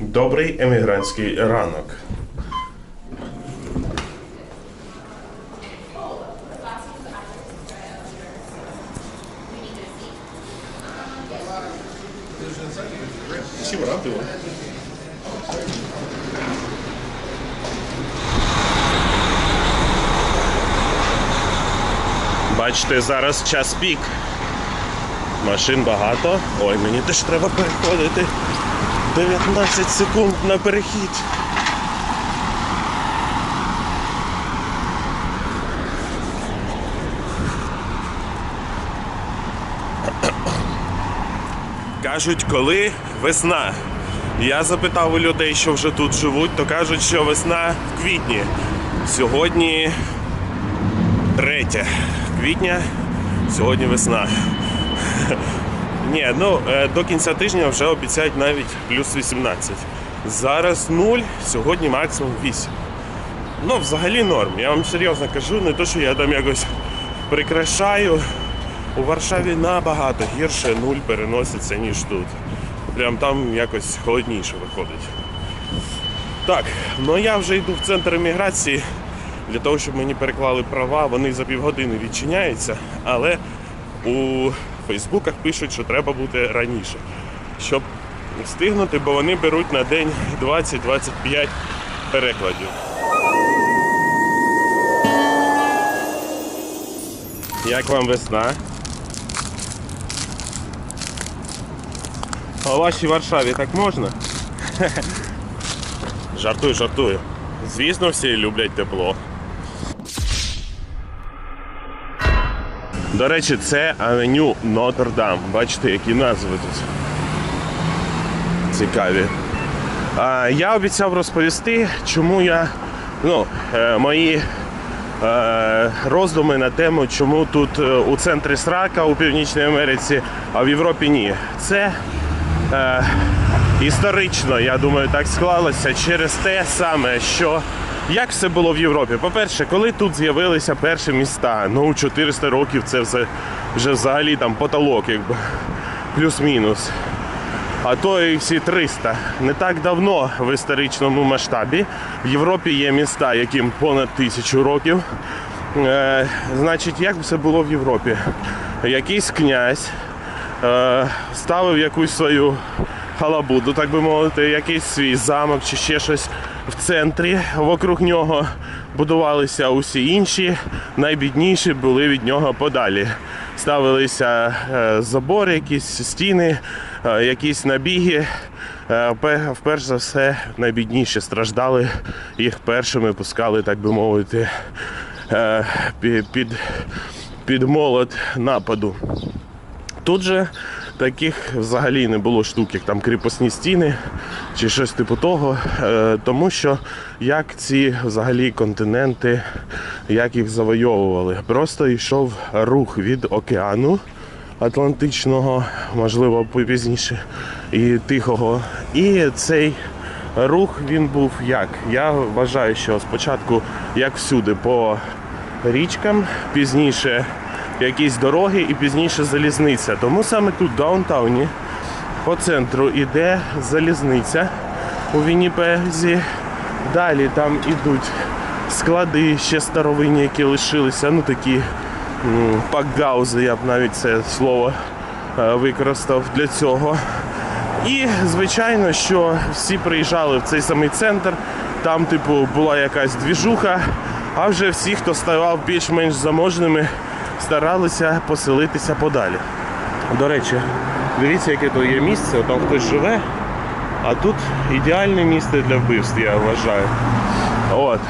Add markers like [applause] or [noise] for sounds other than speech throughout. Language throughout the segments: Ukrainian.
Добрий емігрантський ранок. See what. Бачите, зараз час пік. Машин багато. Ой, мені теж треба переходити. 19 секунд на перехід. Кажуть, коли весна. Я запитав у людей, що вже тут живуть, то кажуть, що весна в квітні. Сьогодні 3 квітня, сьогодні весна. Ні, ну е, до кінця тижня вже обіцяють навіть плюс 18. Зараз 0, сьогодні максимум 8. Ну, взагалі норм. Я вам серйозно кажу, не то, що я там якось прикрашаю. У Варшаві набагато гірше нуль переноситься, ніж тут. Прям там якось холодніше виходить. Так, ну я вже йду в центр еміграції для того, щоб мені переклали права. Вони за півгодини відчиняються, але у Фейсбуках пишуть, що треба бути раніше, щоб встигнути, бо вони беруть на день 20-25 перекладів. Як вам весна? А вашій Варшаві так можна? [laughs] Жартую, жартую. Звісно, всі люблять тепло. До речі, це авеню Нотр-Дам. Бачите, які назви тут цікаві. Я обіцяв розповісти, чому я. Ну, е, мої е, роздуми на тему, чому тут е, у центрі срака у Північній Америці, а в Європі ні. Це е, історично, я думаю, так склалося через те саме, що як все було в Європі. По-перше, коли тут з'явилися перші міста, ну 400 років це вже, вже взагалі там потолок, якби плюс-мінус. А то і всі 300. Не так давно в історичному масштабі в Європі є міста, яким понад тисячу років. Е, значить, як все було в Європі? Якийсь князь е, ставив якусь свою халабуду, так би мовити, якийсь свій замок чи ще щось в центрі. Вокруг нього будувалися усі інші, найбідніші були від нього подалі. Ставилися е, забори, якісь стіни, е, якісь набіги. Е, Вперше за все найбідніші страждали, їх першими пускали, так би мовити, е, під, під молот нападу. Тут же таких взагалі не було штук, як там кріпосні стіни чи щось типу того. Е, Тому що як ці взагалі континенти, як їх завойовували, просто йшов рух від океану Атлантичного, можливо, пізніше, і Тихого. І цей рух він був як? Я вважаю, що спочатку, як всюди, по річкам, пізніше якісь дороги і пізніше залізниця. Тому саме тут, в даунтауні, по центру йде залізниця у Вінніпезі. Далі там ідуть склади ще старовинні, які лишилися. Ну такі пакгаузи, я б навіть це слово е, використав для цього. І звичайно, що всі приїжджали в цей самий центр. Там, типу, була якась двіжуха, а вже всі, хто ставав більш-менш заможними, старалися поселитися подалі. До речі, дивіться, яке то є місце, там хтось живе, а тут ідеальне місце для вбивств, я вважаю. От.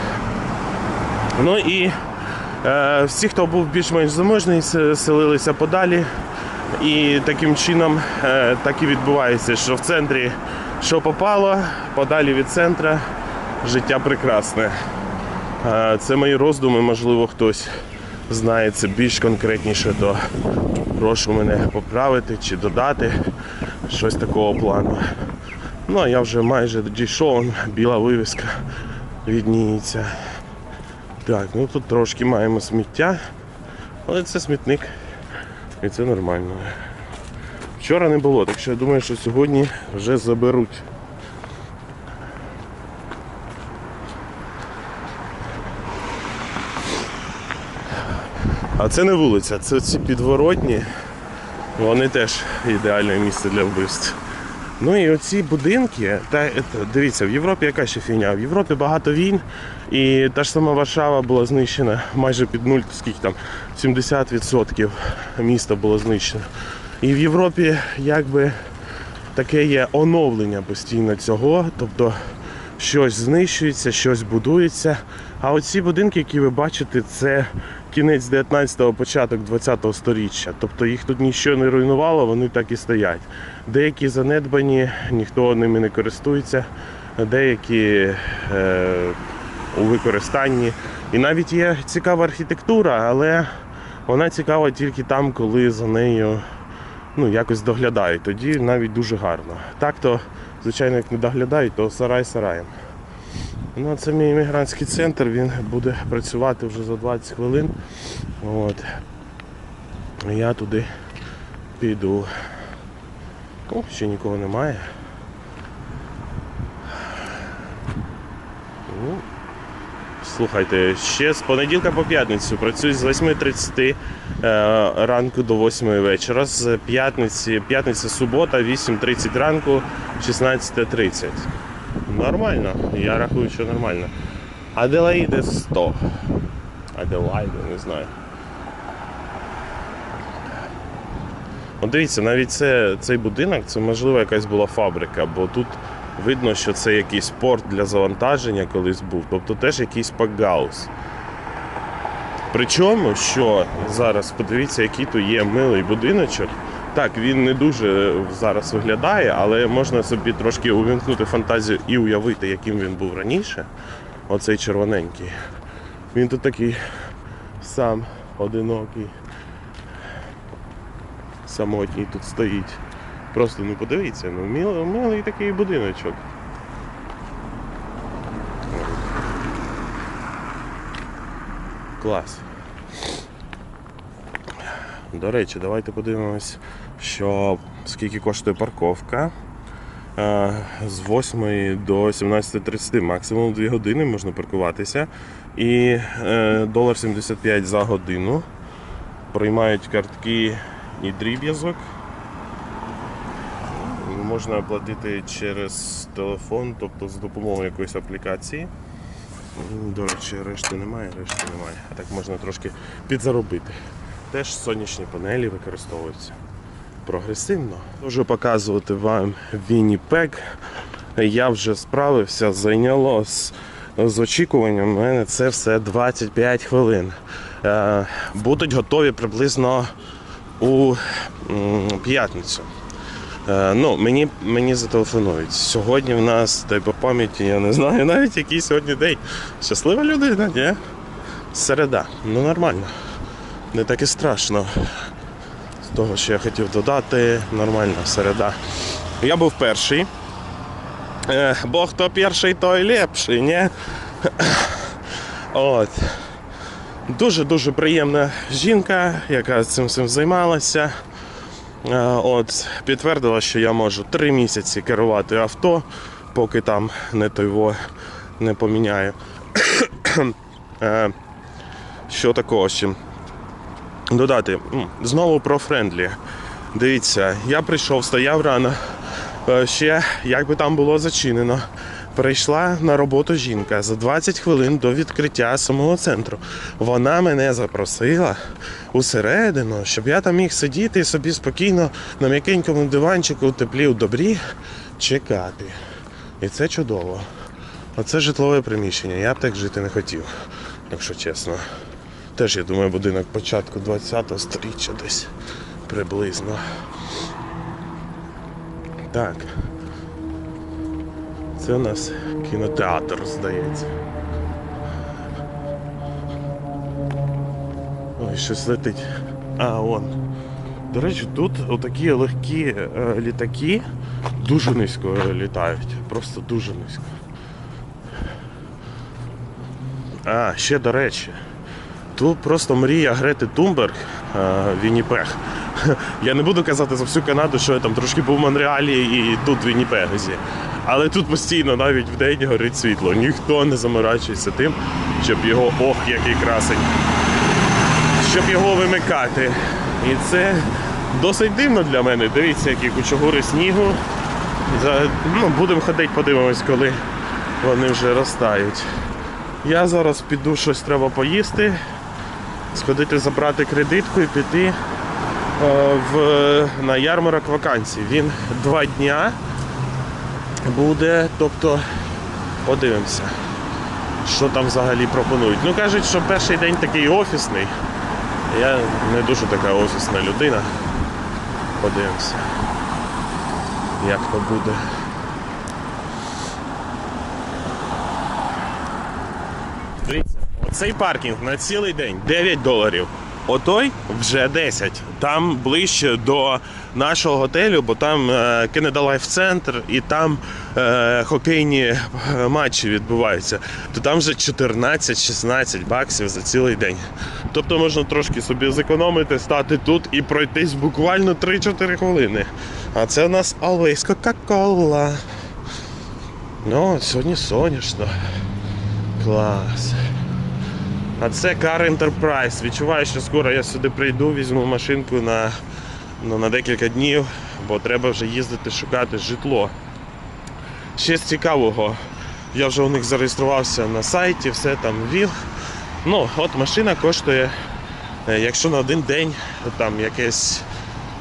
Ну і е, всі, хто був більш-менш заможний, селилися подалі. І таким чином е, так і відбувається, що в центрі що попало, подалі від центра, життя прекрасне. Е, це мої роздуми, можливо, хтось знає це більш конкретніше, то прошу мене поправити чи додати щось такого плану. Ну, а я вже майже дійшов, біла вивіска відніється. Так, ну тут трошки маємо сміття, але це смітник. І це нормально. Вчора не було, так що я думаю, що сьогодні вже заберуть. А це не вулиця, це ці підворотні. Вони теж ідеальне місце для вбивств. Ну і оці будинки, та дивіться, в Європі яка ще фігня? В Європі багато війн, і та ж сама Варшава була знищена майже під нуль, скільки там 70% міста було знищено. І в Європі якби таке є оновлення постійно цього. Тобто щось знищується, щось будується. А оці будинки, які ви бачите, це кінець 19-го, початок 20-го сторіччя. Тобто їх тут нічого не руйнувало, вони так і стоять. Деякі занедбані, ніхто ними не користується, деякі е, у використанні. І навіть є цікава архітектура, але вона цікава тільки там, коли за нею ну, якось доглядають. Тоді навіть дуже гарно. Так то, звичайно, як не доглядають, то сарай сараєм. Ну, це мій іммігрантський центр, він буде працювати вже за 20 хвилин. От. Я туди піду. О, ще нікого немає. Ну, Слухайте, ще з понеділка по п'ятницю працюю з 8.30 е, ранку до 8 вечора. З п'ятниці, п'ятниця, субота, 8.30 ранку, 16.30. Нормально, я рахую, що нормально. Аделаїде 100. Аделаїде, не знаю. От дивіться, навіть це, цей будинок, це можливо якась була фабрика, бо тут видно, що це якийсь порт для завантаження колись був, тобто теж якийсь пакгаус. Причому, що зараз подивіться, який тут є милий будиночок. Так, він не дуже зараз виглядає, але можна собі трошки увімкнути фантазію і уявити, яким він був раніше. Оцей червоненький. Він тут такий сам одинокий. Самотній тут стоїть. Просто ну подивіться, ну милий, милий такий будиночок. Клас. До речі, давайте подивимось, що скільки коштує парковка. Е, З 8 до 17.30 максимум 2 години можна паркуватися. І е, долар 75 за годину. Приймають картки і дріб'язок. Можна оплатити через телефон, тобто з допомогою якоїсь аплікації. До речі, решти немає, решти немає. А так можна трошки підзаробити. Теж сонячні панелі використовуються. Прогресивно. Можу показувати вам Вінніпек. Я вже справився, зайняло з, з очікуванням. У мене це все 25 хвилин. Е, будуть готові приблизно у п'ятницю. Е, ну, мені, мені зателефонують. Сьогодні в нас, дай по пам'яті, я не знаю навіть який сьогодні день. Щаслива людина, ні? Середа. Ну нормально. Не так і страшно. З того, що я хотів додати, нормально, середа. Я був перший. Е, бо хто перший, той лепший, ні? От. Дуже-дуже приємна жінка, яка цим всім займалася. Е, От, підтвердила, що я можу три місяці керувати авто, поки там не тойво не поміняю. [coughs] Е, Що такого ще? Додати, знову про френдлі. Дивіться, я прийшов, стояв рано. Е, Ще як би там було зачинено. Прийшла на роботу жінка за 20 хвилин до відкриття самого центру. Вона мене запросила усередину, щоб я там міг сидіти і собі спокійно на м'якенькому диванчику у теплі у добрі чекати. І це чудово. Оце житлове приміщення. Я б так жити не хотів, якщо чесно. Теж, я думаю, будинок початку 20-го сторіччя десь приблизно. Так. Це у нас кінотеатр, здається. Ой, щось летить. А, он. До речі, тут отакі легкі е, літаки дуже низько літають. Просто дуже низько. А, ще до речі. Тут просто мрія Грети Тумберг е, Вінніпег. [laughs] Я не буду казати за всю Канаду, що я там трошки був в Монреалі і тут в Вінніпегазі. Але тут постійно навіть в день горить світло. Ніхто не заморачується тим, щоб його ох, який красень. щоб його вимикати. І це досить дивно для мене. Дивіться, які кучугури снігу. За, ну, будемо ходити, подивимось, коли вони вже розтають. Я зараз піду щось треба поїсти, сходити забрати кредитку і піти е, в, на ярмарок вакансій. Він два дня буде, тобто подивимося, що там взагалі пропонують. Ну кажуть, що перший день такий офісний. Я не дуже така офісна людина. Подивимося, як то буде. Оцей паркінг на цілий день 9 доларів. Отой вже 10. Там ближче до нашого готелю, бо там е, Life Center і там е, хокейні е, матчі відбуваються. То там вже 14-16 баксів за цілий день. Тобто можна трошки собі зекономити, стати тут і пройтись буквально 3-4 хвилини. А це у нас Always Coca-Cola. Ну, сьогодні сонячно. Клас. А це Car Enterprise. Відчуваю, що скоро я сюди прийду, візьму машинку на, ну, на декілька днів, бо треба вже їздити шукати житло. Ще з цікавого, я вже у них зареєструвався на сайті, все там ввів. Ну, от машина коштує, е, якщо на один день там якесь,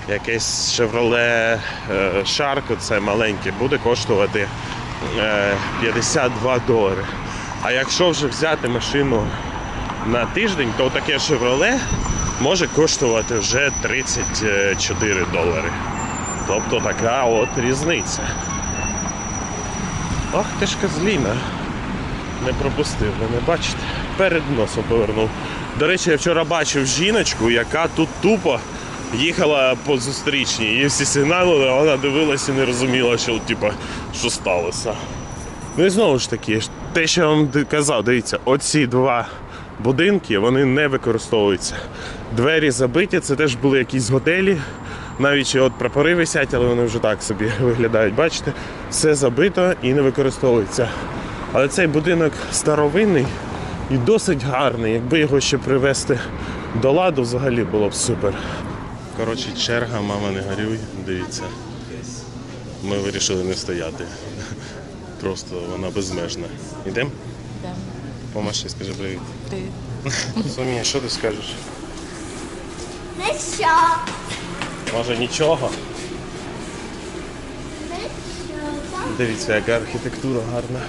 якесь Chevrolet е, Shark, це маленьке, буде коштувати е, 52 долари. А якщо вже взяти машину на тиждень, то таке Chevrolet може коштувати вже 34 долари. Тобто така от різниця. Ах ти ж козліна. Не пропустив мене, бачите? Перед носом повернув. До речі, я вчора бачив жіночку, яка тут тупо їхала по зустрічній. Її всі сигналили, а вона дивилася і не розуміла, що, типу, що сталося. Ну і знову ж таки, те, що я вам казав, дивіться, оці два будинки вони не використовуються. Двері забиті, це теж були якісь готелі. Навіть от прапори висять, але вони вже так собі [laughs] виглядають. Бачите, все забито і не використовується. Але цей будинок старовинний і досить гарний. Якби його ще привести до ладу, взагалі було б супер. Коротше, черга, мама не горюй, дивіться. Ми вирішили не стояти. [laughs] Просто вона безмежна. Йдемо? Помаши, скажи привіт. Ти. [laughs] Соня, що ти скажеш? Що? Може нічого? Так? Дивіться, яка архітектура гарна.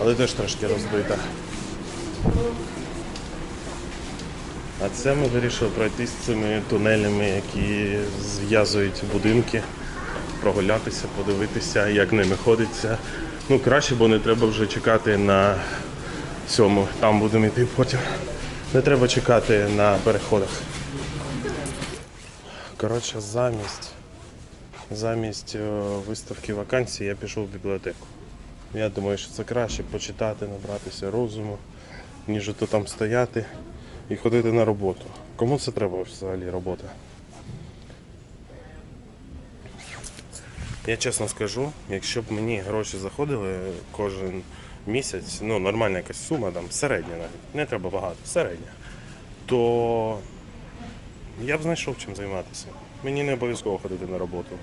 Але теж трошки розбита. А це ми вирішили пройтись цими тунелями, які зв'язують будинки, прогулятися, подивитися, як ними ходиться. Ну, краще, бо не треба вже чекати на цьому. Там будемо йти потім. Не треба чекати на переходах. Коротше, замість замість е, виставки вакансій я пішов в бібліотеку. Я думаю, що це краще почитати, набратися розуму, ніж ото там стояти і ходити на роботу. Кому це треба взагалі робота? Я чесно скажу, якщо б мені гроші заходили кожен місяць, ну нормальна якась сума, там середня навіть, не треба багато, середня, то я б знайшов чим займатися. Мені не обов'язково ходити на роботу.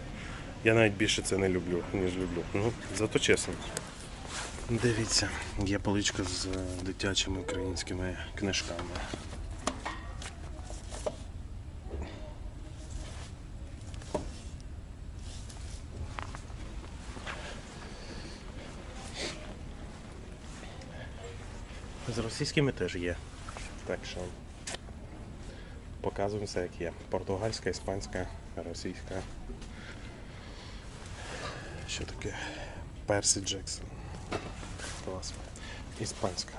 Я навіть більше це не люблю, ніж люблю. Ну, зато чесно. Дивіться, є поличка з е, дитячими українськими книжками. З російськими теж є. Так що показуємо все як є. Португальська, іспанська, російська. Що таке? Персі Джексон. Клас. Іспанська.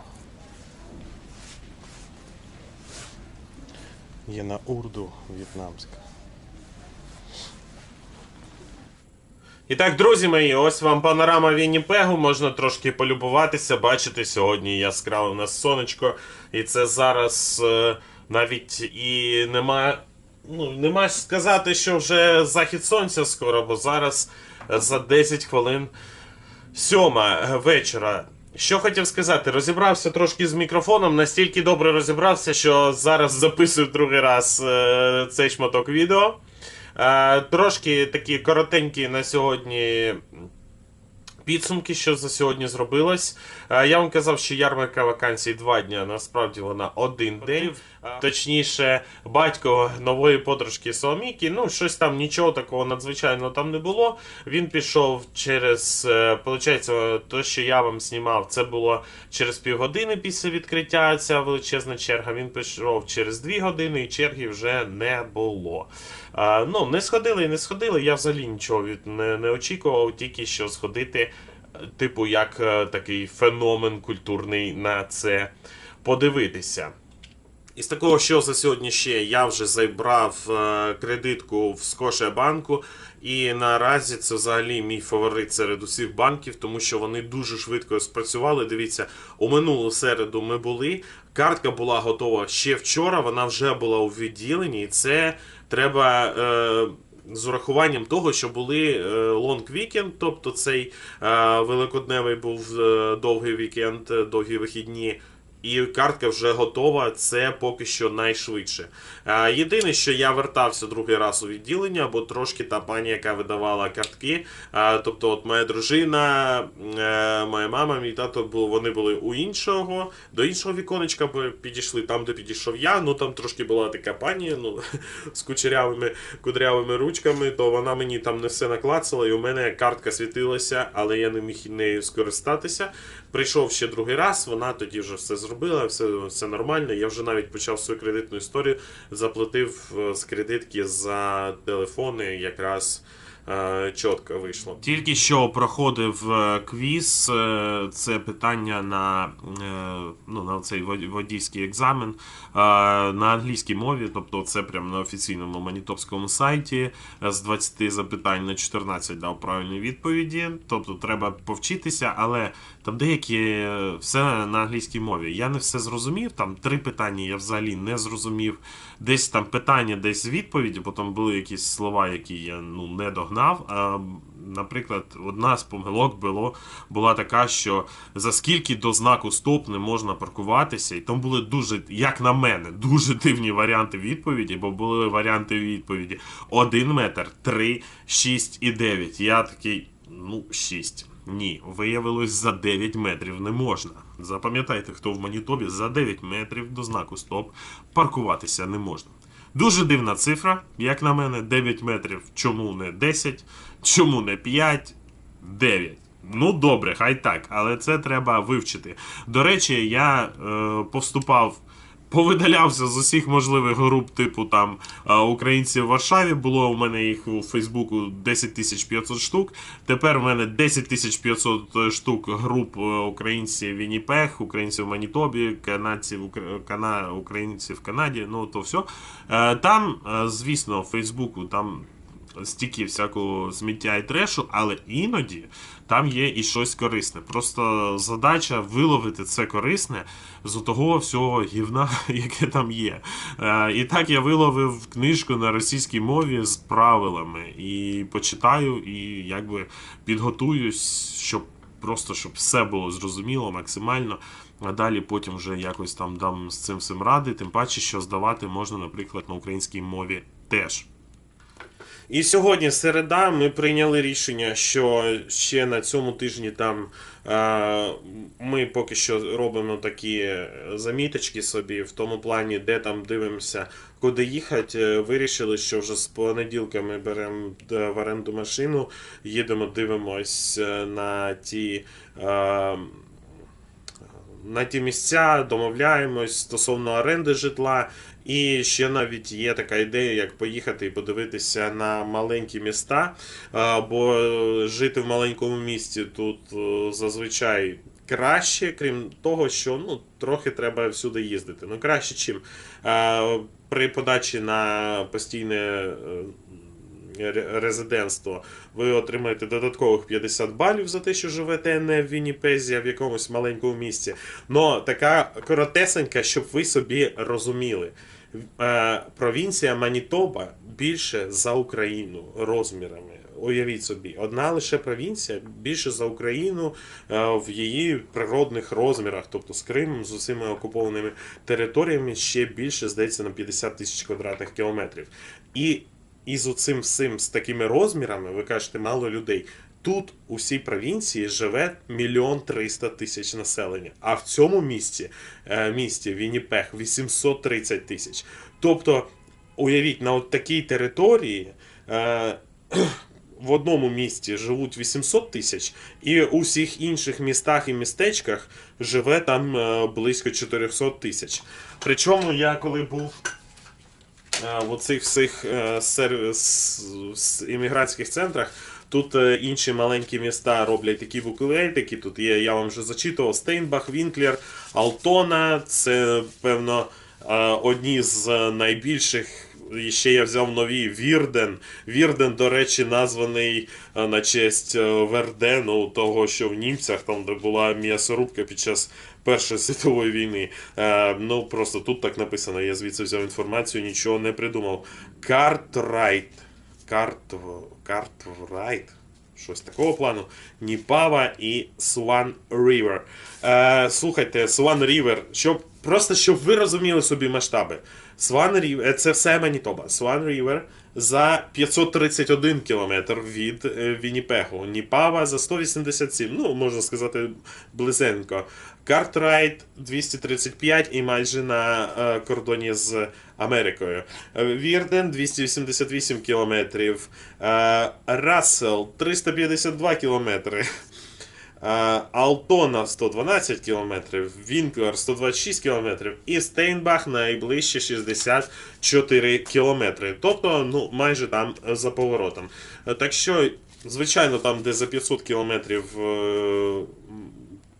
Є на урду в'єтнамська. І так, друзі мої, ось вам панорама Вінніпегу. Можна трошки полюбуватися. Бачите, сьогодні яскраве у нас сонечко. І це зараз е, навіть і нема. Ну, нема сказати, що вже захід сонця скоро, бо зараз е, за 10 хвилин сьома вечора. Що хотів сказати, розібрався трошки з мікрофоном, настільки добре розібрався, що зараз записую другий раз е, цей шматок відео. Е, трошки такі коротенькі на сьогодні підсумки, що за сьогодні зробилось. Е, Я вам казав, що ярмарка вакансій два дні, а насправді вона один день. Е, Точніше, батько нової подружки Соломіки, ну щось там нічого такого надзвичайного там не було. Він пішов через, е, получається, то, що я вам знімав, це було через півгодини після відкриття ця величезна черга. Він пішов через дві години, і черги вже не було. Ну, не сходили і не сходили. Я взагалі нічого від не, не очікував, тільки що сходити, е, типу, як е, такий феномен культурний на це подивитися. Із такого, що за сьогодні ще я вже забрав е, кредитку в Скошебанку, і наразі це взагалі мій фаворит серед усіх банків, тому що вони дуже швидко спрацювали. Дивіться, у минулу середу ми були. Картка була готова ще вчора, вона вже була у відділенні, і це треба. Е, з урахуванням того, що були лонг вікенд, тобто цей е, великодневий був е, довгий вікенд, е, довгі вихідні, і картка вже готова. Це поки що найшвидше. Е, єдине, що я вертався другий раз у відділення, бо трошки та пані, яка видавала картки, е, тобто, от моя дружина, е, моя мама, мій тато вони були у іншого, до іншого віконечка підійшли там, де підійшов я. Ну там трошки була така пані, ну [laughs] з кучерявими кудрявими ручками, то вона мені там не все наклацала, і у мене картка світилася, але я не міг нею скористатися. Прийшов ще другий раз, вона тоді вже все зробила, все, все нормально. Я вже навіть почав свою кредитну історію, заплатив е, з кредитки за телефони якраз. Е, Чітко вийшло. Тільки що проходив е, квіз. е, Це питання на, ну, на цей водійський екзамен на англійській мові, тобто це прямо на офіційному манітопському сайті. З 20 запитань на 14 дав правильні відповіді. Тобто треба повчитися, але там деякі все на англійській мові. Я не все зрозумів. Там три питання я взагалі не зрозумів. Десь там питання, десь відповіді, потім були якісь слова, які я ну, не догнав. А, наприклад, одна з помилок було, була така, що за скільки до знаку стоп не можна паркуватися, і там були дуже, як на мене, дуже дивні варіанти відповіді, бо були варіанти відповіді 1 метр, 3, 6 і 9. Я такий, ну, 6. Ні, виявилось за 9 метрів не можна. Запам'ятайте, хто в Манітобі за 9 метрів до знаку стоп паркуватися не можна. Дуже дивна цифра, як на мене, 9 метрів. Чому не 10, чому не 5, 9. Ну, добре, хай так, але це треба вивчити. До речі, я е, поступав повидалявся з усіх можливих груп, типу там е, українці в Варшаві. Було у мене їх у Фейсбуку 10 500 штук. Тепер в мене 10 500 штук груп е, українці Вінніпег, українці в Манітобі, канадці в Укра- Кана... українці в Канаді. Ну то все. Е, Там, е, звісно, в Фейсбуку там стільки всякого сміття і трешу, але іноді там є і щось корисне. Просто задача виловити це корисне з того всього гівна, [laughs] яке там є. Е, І так я виловив книжку на російській мові з правилами і почитаю, і якби підготуюсь, щоб просто щоб все було зрозуміло максимально. А далі потім вже якось там дам з цим всім ради, тим паче, що здавати можна, наприклад, на українській мові теж. І сьогодні середа ми прийняли рішення, що ще на цьому тижні там е, ми поки що робимо такі заміточки собі в тому плані, де там дивимося, куди їхати. Е, Вирішили, що вже з понеділка ми беремо е, в оренду машину, їдемо, дивимось на ті. На ті місця домовляємось стосовно оренди житла. І ще навіть є така ідея, як поїхати і подивитися на маленькі міста. Бо жити в маленькому місті тут е, зазвичай краще, крім того, що ну, трохи треба всюди їздити. Ну, краще, чим при подачі на постійне. е, резидентство, ви отримаєте додаткових 50 балів за те, що живете не в Вінніпезі, а в якомусь маленькому місті. Но така коротесенька, щоб ви собі розуміли. Е, провінція Манітоба більше за Україну розмірами. уявіть собі, одна лише провінція більше за Україну е, в її природних розмірах, тобто з Кримом, з усіма окупованими територіями, ще більше, здається, на 50 тисяч квадратних кілометрів. І із оцим всім з такими розмірами, ви кажете, мало людей. Тут у всій провінції живе мільйон триста тисяч населення, а в цьому місті, е, місті Вінніпех 830 тисяч. Тобто, уявіть, на от такій території е, [clears throat] в одному місті живуть 800 тисяч, і у всіх інших містах і містечках живе там е, близько 400 тисяч. Причому я коли був в оцих всіх іммігрантських центрах. Тут е, інші маленькі міста роблять такі буклетики. Тут є, я вам вже зачитував, Стейнбах, Вінклер, Алтона. Це, певно, е, одні з найбільших. І ще я взяв нові Вірден. Вірден, до речі, названий е, на честь Вердену, того, що в німцях там де була м'ясорубка під час Першої світової війни. Ну просто тут так написано. Я звідси взяв інформацію, нічого не придумав. Картрайт. Карт... Картрайт. Щось такого плану. Ніпава і Swan River. Е, слухайте, Swan River, щоб, просто щоб ви розуміли собі масштаби. Swan River, е, це все Манітоба. Swan River за 531 кілометр від е, Вінніпегу. Ніпава за 187, ну, можна сказати, близенько. Картрайт 235 і майже на е, кордоні з Америкою. Е, Вірден 288 кілометрів. Е, Рассел 352 кілометри. Алтона 112 кілометрів, Вінклер 126 кілометрів і Стейнбах найближче 64 кілометри. Тобто, ну, майже там за поворотом. Так що, звичайно, там, де за 500 кілометрів.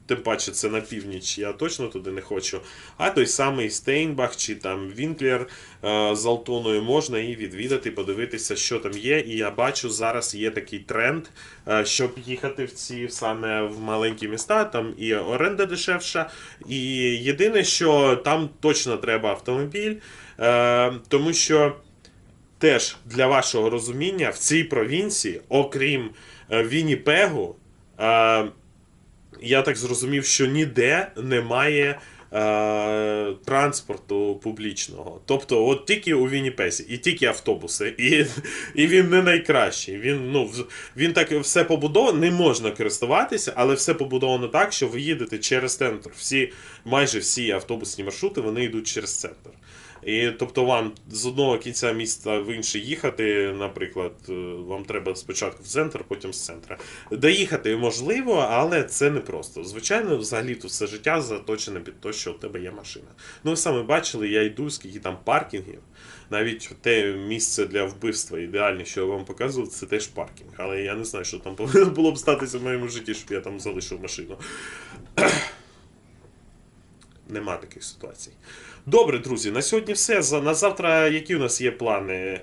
Тим паче це на північ, я точно туди не хочу. А той самий Стейнбах чи там Вінклер е, з Алтоною можна і відвідати, подивитися, що там є. І я бачу, зараз є такий тренд, е, щоб їхати в ці саме в маленькі міста, там і оренда дешевша. І єдине, що там точно треба автомобіль, е, тому що теж для вашого розуміння в цій провінції, окрім Вінніпегу, я так зрозумів, що ніде немає е, транспорту публічного. Тобто, от тільки у Вінніпесі, і тільки автобуси, і, і він не найкращий. Він, ну, він так все побудовано, не можна користуватися, але все побудовано так, що ви їдете через центр. Всі, майже всі автобусні маршрути вони йдуть через центр. І тобто вам з одного кінця міста в інше їхати, наприклад, е, вам треба спочатку в центр, потім з центра. Доїхати можливо, але це не просто. Звичайно, взагалі тут все життя заточене під те, що у тебе є машина. Ну, ви саме бачили, я йду, скільки там паркінгів. Навіть те місце для вбивства ідеальне, що я вам показував, це теж паркінг. Але я не знаю, що там повинно [laughs] було б статися в моєму житті, щоб я там залишив машину. [clears throat] Нема таких ситуацій. Добре, друзі, на сьогодні все. На завтра які у нас є плани?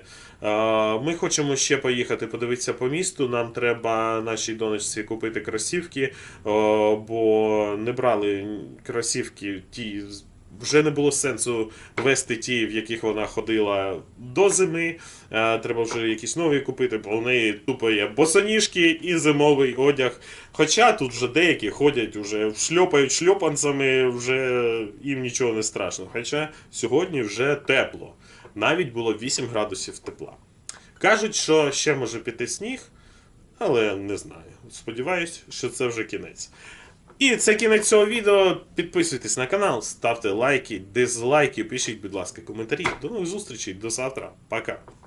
Ми хочемо ще поїхати подивитися по місту. Нам треба нашій донечці купити кросівки, бо не брали кросівки ті. Вже не було сенсу вести ті, в яких вона ходила до зими. Е, Треба вже якісь нові купити, бо в неї тупо є босоніжки і зимовий одяг. Хоча тут вже деякі ходять, вже шльопають шльопанцями, вже їм нічого не страшно. Хоча сьогодні вже тепло. Навіть було 8 градусів тепла. Кажуть, що ще може піти сніг, але не знаю. Сподіваюсь, що це вже кінець. І це кінець цього відео. Підписуйтесь на канал, ставте лайки, дизлайки, пишіть, будь ласка, коментарі. До нових зустрічей, до завтра. Пока.